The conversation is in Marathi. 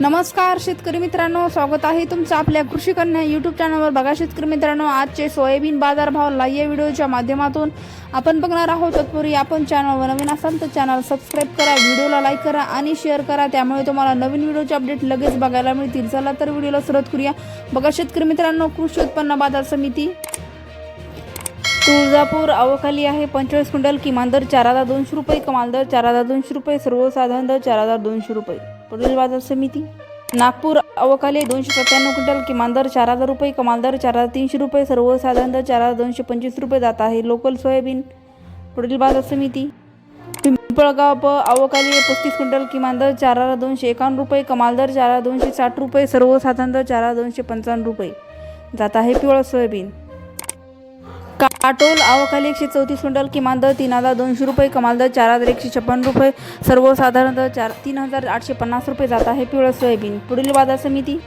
नमस्कार शेतकरी मित्रांनो. स्वागत आहे तुमचं आपल्या कृषी कन्या यूट्यूब चॅनलवर बघा शेतकरी मित्रांनो आजचे सोयाबीन बाजारभाव लाईव्ह या व्हिडिओच्या माध्यमातून आपण बघणार आहोत तत्पूर्वी आपण चॅनलवर नवीन असाल तर चॅनल सबस्क्राईब करा व्हिडिओला लाईक करा आणि शेअर करा. त्यामुळे तुम्हाला नवीन व्हिडिओचे अपडेट लगेच बघायला मिळतील. चला तर व्हिडिओला सुरुवात करूया. बघा शेतकरी मित्रांनो कृषी उत्पन्न बाजार समिती तुळजापूर अवखाली आहे. पंचेचाळीस क्विंटल किमान दर चार हजार दोनशे रुपये कमाल दर चार हजार दोनशे रुपये सर्वसाधारण दर चार हजार दोनशे रुपये. पुढील बाजार समिती. नागपूर अवकाली दोनशे सत्त्याण्णव क्विंटल किमान दर चार हजार रुपये कमाल दर चार हजार तीनशे रुपये सर्वसाधारण दर चार हजार दोनशे पंचवीस रुपये जात आहे. लोकल सोयाबीन पुढील बाजार समिती. पिंपळगाव प अवकाली पस्तीस क्विंटल किमान दर चार हजार दोनशे एकावन्न रुपये कमाल दर चार हजार दोनशे साठ रुपये सर्वसाधारण दर चार हजार दोनशे पंचावन्न रुपये जात आहे पिवळं सोयाबीन. काटोल अवकाली एकशे चौतीस क्विंटल किमान दर तीन हजार दोनशे रुपये कमाल दर चार हजार एकशे छप्पन्न रुपये सर्वसाधारण दर चार तीन हजार आठशे पन्नास रुपये जात आहे पिवळं सोयाबीन. पुढील बाजार समिती